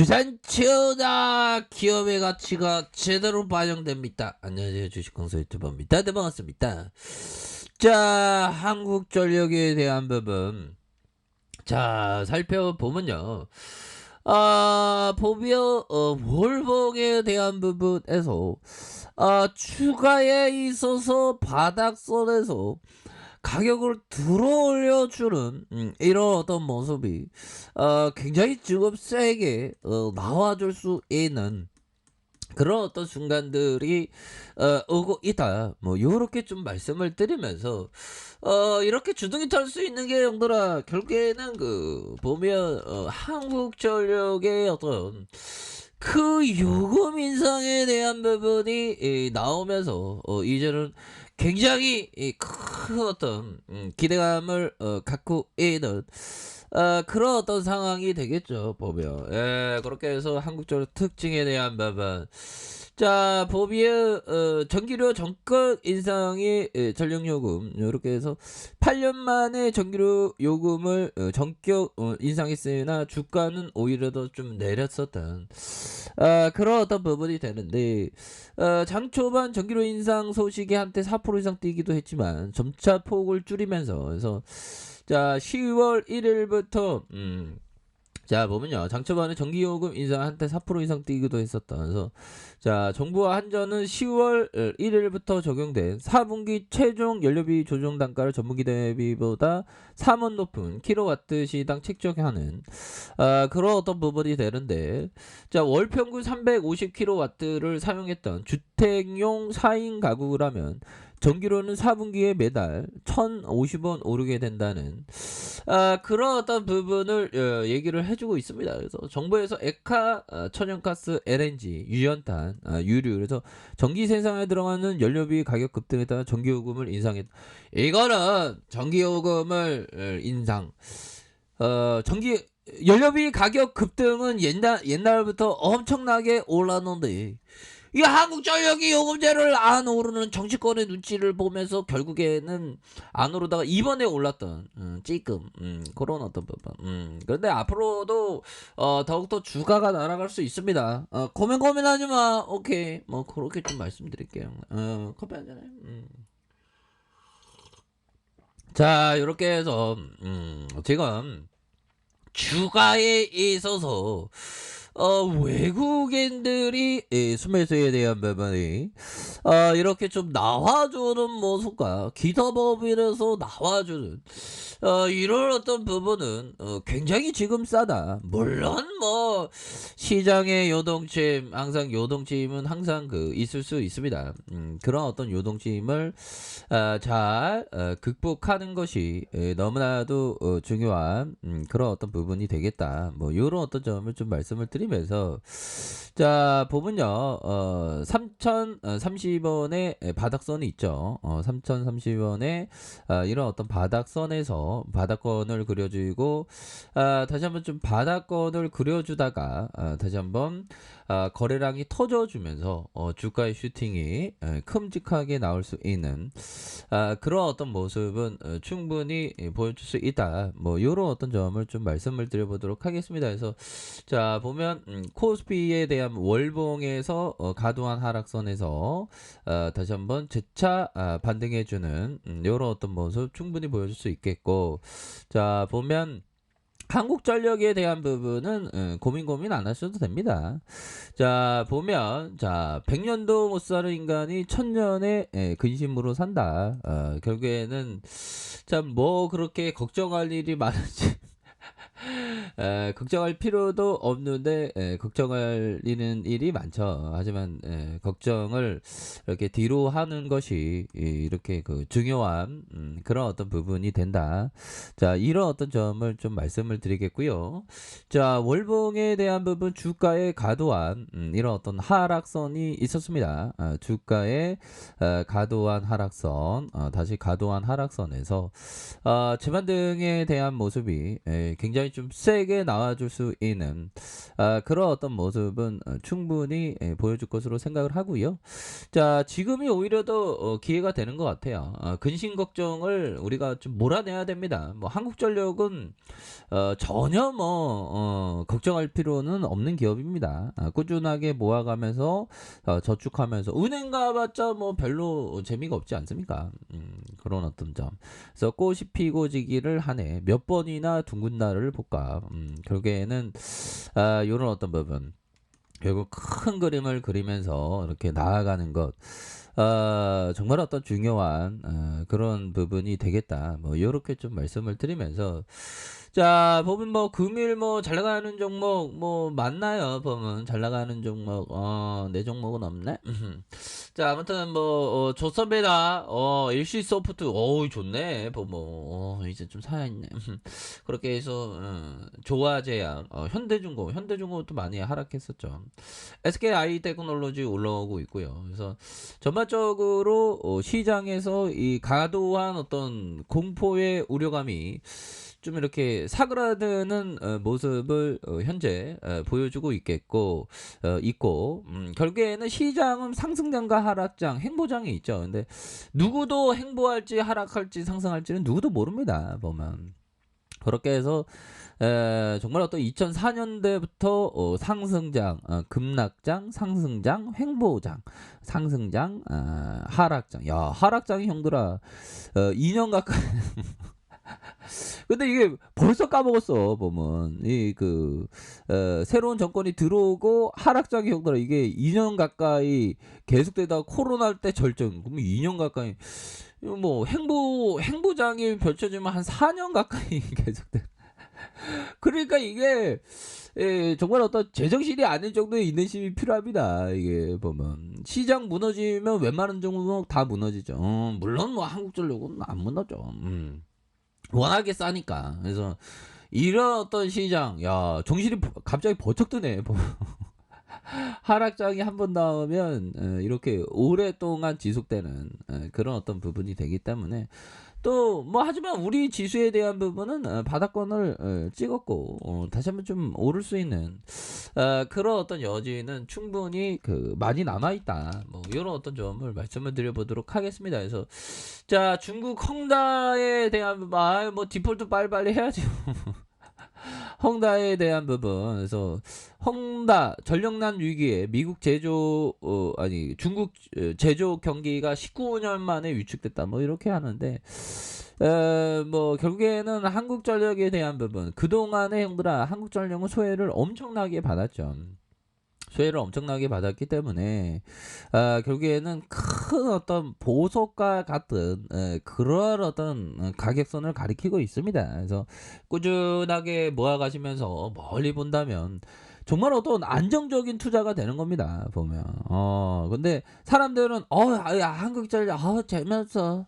주산 치어다 기업의 가치가 제대로 반영됩니다. 안녕하세요 주식공사 유튜버입니다. 네 반갑습니다. 자 한국전력에 대한 부분 자 살펴보면요. 아 보비어 어, 월봉에 대한 부분에서 아 추가에 있어서 바닥선에서 가격을 들어올려주는 음, 이런 어떤 모습이 어, 굉장히 지금 세게 어, 나와줄 수 있는 그런 어떤 순간들이 어, 오고 있다. 뭐 요렇게 좀 말씀을 드리면서 어, 이렇게 주둥이 털 수 있는 게 형들아 결국에는 그 보면 어, 한국전력의 어떤 그 요금 인상에 대한 부분이 이, 나오면서 어, 이제는 굉장히 이, 큰 어떤 음, 기대감을 어, 갖고 있는 어, 그런 어떤 상황이 되겠죠 보면. 예, 그렇게 해서 한국전력 특징에 대한 부분 자 보비의 어, 전기료 정가 인상이 예, 전력요금 이렇게 해서 8년 만에 전기료 요금을 어, 전격 어, 인상했으나 주가는 오히려 더 좀 내렸었던 아, 그런 어떤 부분이 되는데 어, 장 초반 전기료 인상 소식이 한때 4% 이상 뛰기도 했지만 점차 폭을 줄이면서 그래서 자 10월 1일부터 음, 자 보면요. 장 초반에 전기요금 인상 한때 4% 이상 뛰기도 했었다. 그래서 자 정부와 한전은 10월 1일부터 적용된 4분기 최종 연료비 조정 단가를 전분기 대비보다 3원 높은 킬로와트 시당 책정하는 아, 그런 어떤 부분이 되는데 자 월 평균 350킬로와트를 사용했던 주택용 4인 가구라면 전기료는 4분기에 매달 1,050원 오르게 된다는 아, 그런 어떤 부분을 어, 얘기를 해주고 있습니다. 그래서 정부에서 에카 어, 천연가스 LNG 유연탄 아, 유류 그래서 전기 생산에 들어가는 연료비 가격 급등에 따라 전기요금을 인상했. 이거는 전기요금을 어, 인상. 어 전기 연료비 가격 급등은 옛날 옛날부터 엄청나게 올랐는데 이 한국전력이 요금제를 안 오르는 정치권의 눈치를 보면서 결국에는 안 오르다가 이번에 올랐던 음, 찌끔 음, 그런 어떤 부분. 음, 그런데 앞으로도 어, 더욱더 주가가 날아갈 수 있습니다. 어, 고민 고민하지 마. 오케이 뭐 그렇게 좀 말씀드릴게요. 어, 커피 한잔 해. 음. 자 이렇게 해서 음, 지금 주가에 있어서 어, 외국인들이 이 수매수에 대한 부분이 어, 이렇게 좀 나와주는 모습과 기타법인에서 나와주는 어, 이런 어떤 부분은 어, 굉장히 지금 싸다. 물론 뭐 시장의 요동침 항상 요동침은 항상 그 있을 수 있습니다. 음, 그런 어떤 요동침을 어, 잘 어, 극복하는 것이 에, 너무나도 어, 중요한 음, 그런 어떤 부분이 되겠다. 뭐 이런 어떤 점을 좀 말씀을 드 리면서 자 보면요 어, 3,030원의 바닥선이 있죠. 어, 3,030원의 아, 이런 어떤 바닥선에서 바닥권을 그려주고 아, 다시 한번 좀 바닥권을 그려주다가 아, 다시 한번 아, 거래량이 터져주면서 어, 주가의 슈팅이 에, 큼직하게 나올 수 있는 아, 그런 어떤 모습은 어, 충분히 예, 보여줄 수 있다. 뭐 이런 어떤 점을 좀 말씀을 드려보도록 하겠습니다. 그래서 자 보면 음, 코스피에 대한 월봉에서 어, 과도한 하락선에서 어, 다시 한번 재차 아, 반등해주는 음, 이런 어떤 모습 충분히 보여줄 수 있겠고 자 보면 한국전력에 대한 부분은 음, 고민 고민 안 하셔도 됩니다. 자 보면 자 100년도 못 사는 인간이 천년의 예, 근심으로 산다. 어, 결국에는 참 뭐 그렇게 걱정할 일이 많은지 에, 걱정할 필요도 없는데 에, 걱정할 일은 일이 많죠. 하지만 에, 걱정을 이렇게 뒤로 하는 것이 이, 이렇게 그 중요한 음, 그런 어떤 부분이 된다. 자 이런 어떤 점을 좀 말씀을 드리겠고요. 자 월봉에 대한 부분 주가의 과도한 음, 이런 어떤 하락선이 있었습니다. 아, 주가의 어, 과도한 하락선 어, 다시 과도한 하락선에서 어, 재반등에 대한 모습이 에, 굉장히 좀세 게 나와줄 수 있는 아, 그런 어떤 모습은 어, 충분히 예, 보여줄 것으로 생각을 하고요. 자, 지금이 오히려 더 어, 기회가 되는 것 같아요. 어, 근심 걱정을 우리가 좀 몰아내야 됩니다. 뭐 한국전력은 어, 전혀 뭐 어, 걱정할 필요는 없는 기업입니다. 아, 꾸준하게 모아가면서 어, 저축하면서 은행 가봤자 뭐 별로 재미가 없지 않습니까? 음, 그런 어떤 점. 그래서 꽃이 피고 지기를 하네 몇 번이나 둥근 날을 볼까. 음, 결국에는 아, 이런 어떤 부분. 결국 큰 그림을 그리면서 이렇게 나아가는 것. 아, 정말 어떤 중요한 아, 그런 부분이 되겠다. 뭐 이렇게 좀 말씀을 드리면서 자 보면 뭐 금일 뭐 잘 나가는 종목 뭐 맞나요? 보면 잘 나가는 종목 어내 종목은 없네. 자 아무튼 뭐 어, 좋습니다. 어 일시 소프트 어우 좋네. 보면 어 이제 좀 사야 있네. 그렇게 해서 어, 조화제약 어, 현대중공 현대중공도 많이 하락했었죠. SKI 테크놀로지 올라오고 있고요. 그래서 전반적으로 어, 시장에서 이 과도한 어떤 공포의 우려감이 좀 이렇게 사그라드는 어, 모습을 어, 현재 어, 보여주고 있겠고 어, 있고 음, 결국에는 시장은 상승장과 하락장, 행보장이 있죠. 근데 누구도 행보할지 하락할지 상승할지는 누구도 모릅니다. 보면 그렇게 해서 에, 정말 어떤 2004년대부터 어, 상승장, 어, 급락장, 상승장, 횡보장, 상승장, 아, 하락장. 야 하락장이 형들아 어, 2년 가까이 근데 이게 벌써 까먹었어 보면 이그 어, 새로운 정권이 들어오고 하락장이 형들아 이게 2년 가까이 계속되다가 코로나 때 절정 그러면 2년 가까이 뭐 행보 행보장이 펼쳐지면 한 4년 가까이 계속돼. 그러니까 이게 예, 정말 어떤 제정신이 아닐 정도의 인내심이 필요합니다. 이게 보면 시장 무너지면 웬만한 종목 다 무너지죠. 어, 물론 뭐 한국전력은 안 무너져. 음. 워낙에 싸니까. 그래서 이런 어떤 시장, 야 정신이 버- 갑자기 버쩍 드네. 하락장이 한 번 나오면 어, 이렇게 오랫동안 지속되는 어, 그런 어떤 부분이 되기 때문에 또 뭐 하지만 우리 지수에 대한 부분은 어, 바닥권을 어, 찍었고 어, 다시 한번 좀 오를 수 있는 어, 그런 어떤 여지는 충분히 그 많이 남아 있다. 뭐 이런 어떤 점을 말씀을 드려보도록 하겠습니다. 그래서 자 중국 헝다에 대한 아뭐 디폴트 빨리빨리 해야죠. 헝다에 대한 부분. 그래서 헝다 전력난 위기에 미국 제조 어, 아니 중국 어, 제조 경기가 19년 만에 위축됐다. 뭐 이렇게 하는데 에, 뭐 결국에는 한국 전력에 대한 부분. 그동안에 형들아 한국 전력은 소외를 엄청나게 받았죠. 소외를 엄청나게 받았기 때문에 아, 결국에는 큰 어떤 보석과 같은 에, 그러한 어떤 어, 가격선을 가리키고 있습니다. 그래서 꾸준하게 모아가시면서 멀리 본다면 정말 어떤 안정적인 투자가 되는 겁니다. 보면. 어 근데 사람들은 어 야 한국전력 아 재밌어.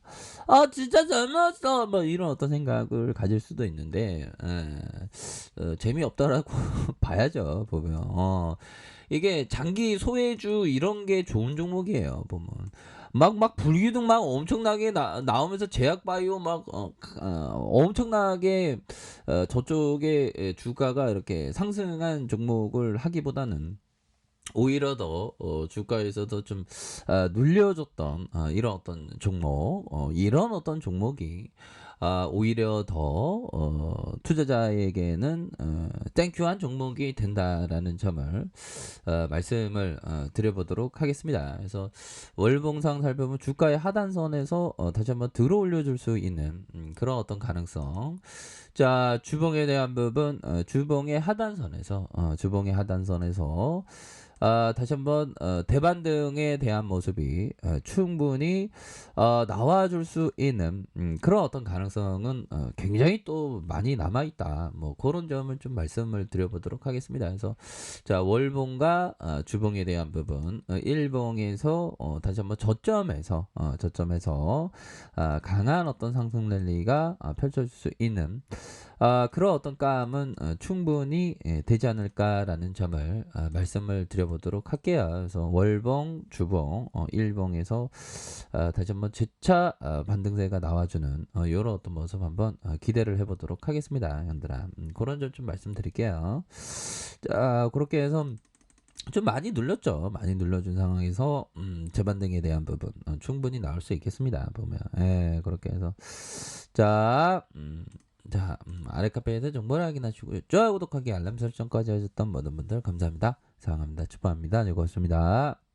아 진짜 재밌어. 뭐 이런 어떤 생각을 가질 수도 있는데 에, 어, 재미없다라고 봐야죠 보면. 어 이게 장기 소외주 이런 게 좋은 종목이에요 보면 막 막 불기둥 막 엄청나게 나, 나오면서 제약 바이오 막 어, 어, 엄청나게 어, 저쪽에 에, 주가가 이렇게 상승한 종목을 하기보다는 오히려 더 어, 주가에서도 좀 아, 눌려줬던 아, 이런 어떤 종목 어, 이런 어떤 종목이 아, 오히려 더 어, 투자자에게는 어, 땡큐한 종목이 된다라는 점을 어, 말씀을 어, 드려보도록 하겠습니다. 그래서 월봉상 살펴보면 주가의 하단선에서 어, 다시 한번 들어올려 줄 수 있는 음, 그런 어떤 가능성. 자, 주봉에 대한 부분, 어, 주봉의 하단선에서, 어, 주봉의 하단선에서, 아, 다시 한번 어, 대반 등에 대한 모습이 어, 충분히 어, 나와줄 수 있는 음, 그런 어떤 가능성은 어, 굉장히 또 많이 남아 있다. 뭐 그런 점을 좀 말씀을 드려보도록 하겠습니다. 그래서 자 월봉과 어, 주봉에 대한 부분, 어, 일봉에서 어, 다시 한번 저점에서 어, 저점에서 아, 강한 어떤 상승 랠리가 아, 펼쳐질 수 있는 아, 그런 어떤 감은 어, 충분히 예, 되지 않을까라는 점을 아, 말씀을 드려보도록 할게요. 그래서 월봉, 주봉, 어, 일봉에서 아, 다시 한번 재차 아, 반등세가 나와주는 어, 이런 어떤 모습 한번 어, 기대를 해보도록 하겠습니다, 형들아. 음, 그런 점 좀 말씀드릴게요. 자, 그렇게 해서 좀 많이 눌렸죠. 많이 눌러준 상황에서 음, 재반등에 대한 부분 어, 충분히 나올 수 있겠습니다. 보면 예, 그렇게 해서 자, 음, 자 음, 아래 카페에서 정보를 확인하시고요. 좋아요, 구독하기, 알람 설정까지 하셨던 모든 분들 감사합니다. 사랑합니다. 축복합니다. 즐거웠습니다.